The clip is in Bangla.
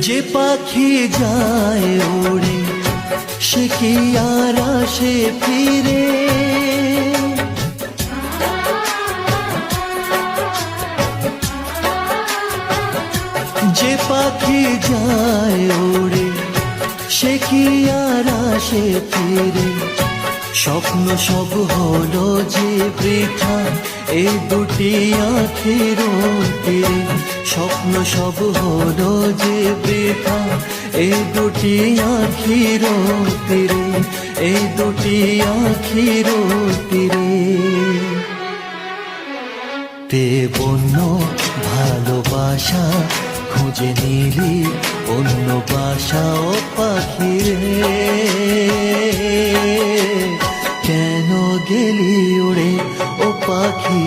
যে পাখি যায় ওড়ে সে কি আর আসে ফিরে? যে পাখি যায় ওড়ে সে কি আর আসে ফিরে? স্বপ্ন সব হলো যে বৃথা এই দুটি আখির স্বপ্ন সব হলো যে বৃথা এই দুটি আখির তীরে এই দুটি আখির তীরে তে বন্য ভালোবাসা খুঁজে নিলি অন্য বাসা ও পাখিরে কেন গেলি উড়ে ও পাখি